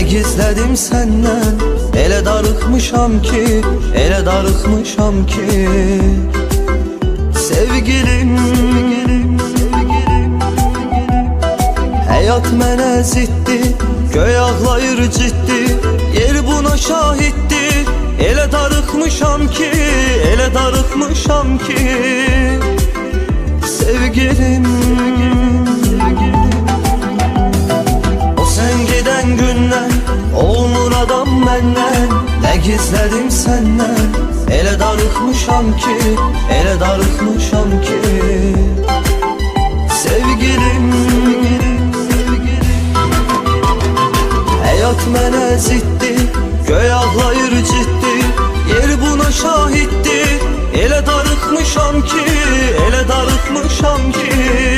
gizledim senden? Ele darıkmışam ki Ele darıkmışam ki. Sevgilim Hayat mənə ziddi Göy ağlayır ciddi. Yer buna şahiddi Elə darıkmışam ki Elə darıkmışam ki. Sevgilim O Nə gizlədim səndən Elə darıkmışam ki Elə darıkmışam ki. Sevgilim Hayat mənə ziddi Göy ağlayır ciddi. Yer buna şahiddi Elə darıkmışam ki Elə darıkmışam ki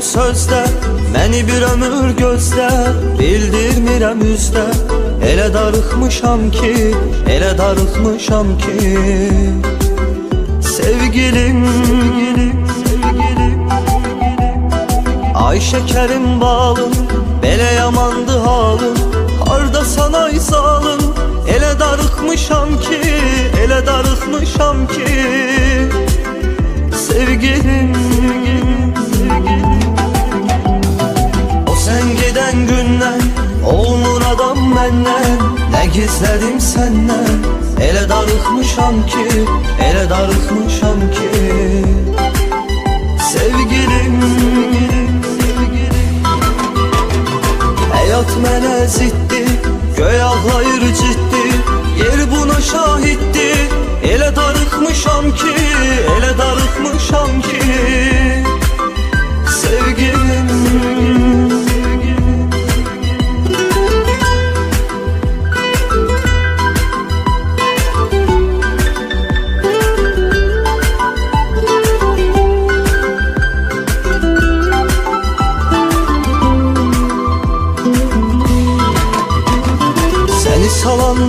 demirəm sözdə Məni bir ömür gözlə Bildirmirəm üzdə Elə darıxmışam ki Elə darıxmışam ki. Sevgilim Ay şəkərim balım Belə yamandı halım. Harda sana izalım Elə darıxmışam ki Elə darıxmışam ki. Sevgilim O Nə gizlədim səndən Elə darıxmışam ki Elə darıxmışam ki. Sevgilim Hayat mənə ziddi Göy ağlayır ciddi. Yer buna şahiddi Elə darıxmışam ki Elə darıxmışam ki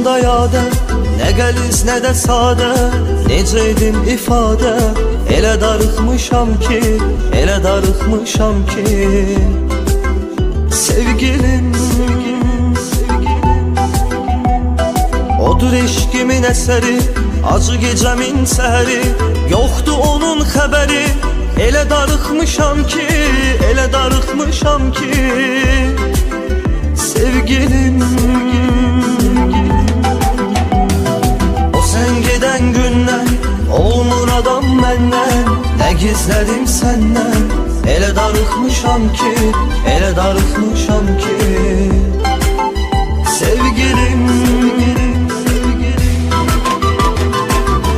salanda yadə Nə qəliz, nə də sadə Necə edim ifadə Elə darıxmışam ki Elə darıxmışam ki. Sevgilim Odur eşkimin əsəri Acı gecəmin səhəri Yoxdu onun xəbəri Elə darıxmışam ki Elə darıxmışam ki. Sevgilim O Nə gizlədim səndən Elə darıxmışam ki Elə darıxmışam ki. Sevgilim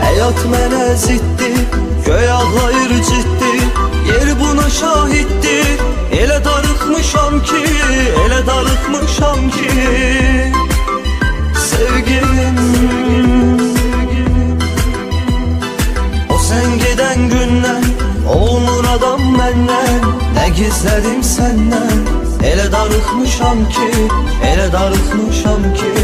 Hayat mənə ziddi Göy ağlayır ciddi. Yer buna şahiddi Elə darıxmışam ki Elə darıxmışam ki adam məndən Nə gizlədim səndən Elə darıxmışam ki Elə darıxmışam ki